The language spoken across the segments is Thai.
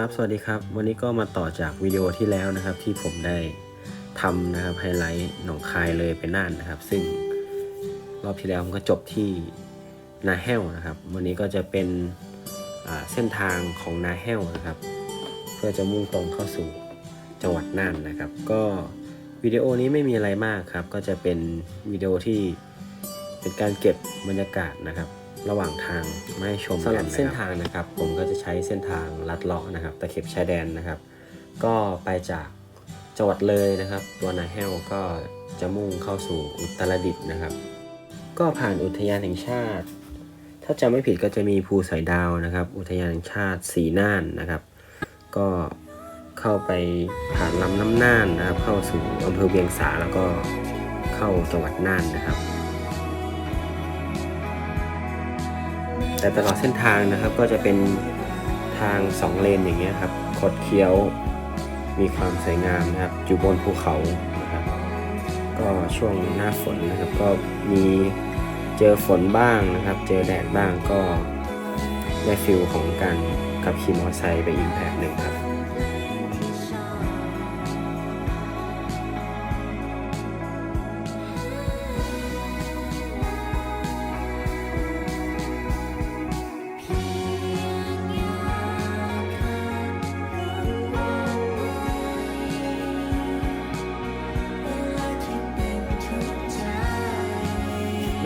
ครับ สวัสดีครับ วันนี้ก็มาต่อจากวิดีโอที่แล้วนะครับที่ผมได้ทำนะครับไฮไลท์หนองคายเลยไปน่านนะครับ ซึ่งรอบที่แล้วผมก็จบที่นาแห้วนะครับ วันนี้ก็จะเป็นเส้นทางของนาแห้วนะครับ เพื่อจะมุ่งตรงเข้าสู่จังหวัดน่านนะครับ ก็วิดีโอนี้ไม่มีอะไรมากครับ ก็จะเป็นวิดีโอที่เป็นการเก็บบรรยากาศนะครับ ระหว่างทางมาให้ชมกันสำหรับเส้นทางนะครับ ผมก็จะใช้เส้นทางลัดเลาะนะครับตะเข็บชายแดนนะครับ ก็ไปจากจังหวัดเลยนะครับ ตัวนาแห้วก็จะมุ่งเข้าสู่อุตรดิตถ์นะครับ ก็ผ่านอุทยานแห่งชาติ ถ้าจำไม่ผิดก็จะมีภูสอยดาวนะครับ อุทยานแห่งชาติสีน่านนะครับ ก็เข้าไปผ่านลำน้ำน่านนะครับ เข้าสู่อำเภอเวียงสาแล้วก็เข้าจังหวัดน่านนะครับ แต่ตลอดเส้นทางนะครับก็จะเป็นทางสองเลนอย่างเงี้ยครับคดเคี้ยวมีความสวยงามนะครับอยู่บนภูเขานะครับก็ช่วงหน้าฝนนะครับก็มีเจอฝนบ้างนะครับ เจอแดดบ้างก็ได้ฟิลของการขับขี่มอเตอร์ไซค์ไปอีกแบบหนึ่งครับ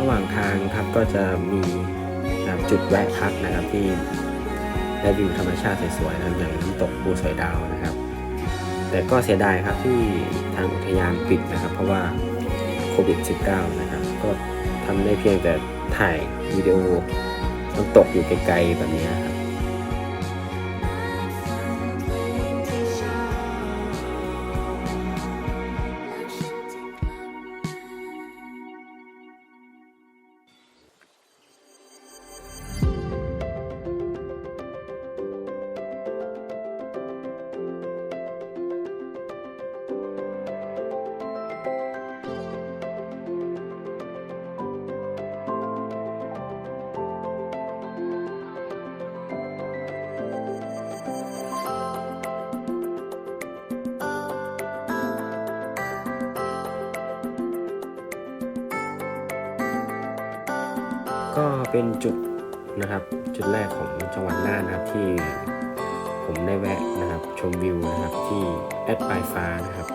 ระหว่างทางครับก็จะมีจุดแวะพักนะครับที่ได้วิวธรรมชาติสวยๆนะอย่างน้ำตกภูสอยดาวนะครับ แต่ก็เสียดายครับที่ทางอุทยานปิดนะครับ เพราะว่าโควิด -19 นะครับ ก็ทำได้เพียงแต่ถ่ายวิดีโอน้ำตกอยู่ไกลๆแบบนี้ครับ ก็เป็นจุดนะครับจุดแรกของจังหวัดน่านนะครับที่ผมได้แวะนะครับ ชมวิวนะครับที่แอดปลายฟ้านะครับ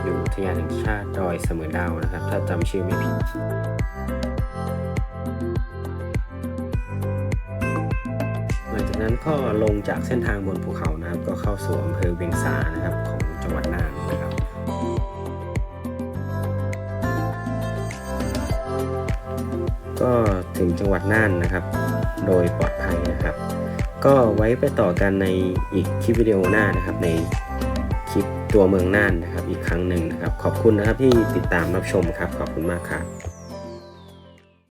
หรืออุทยานแห่งชาติดอยเสมอดาวนะครับ ถ้าจำชื่อไม่ผิดหลังจากนั้นก็ลงจากเส้นทางบนภูเขานะครับ ก็เข้าสู่อำเภอเวียงสานะครับของจังหวัดน่านนะครับ ก็ถึงจังหวัดน่านนะครับ โดยปลอดภัยนะครับ ก็ไว้ไปต่อกันในอีกคลิปวิดีโอหน้านะครับ ในคลิปตัวเมืองน่านนะครับ อีกครั้งหนึ่งนะครับ ขอบคุณนะครับที่ติดตามรับชมครับ ขอบคุณมากครับ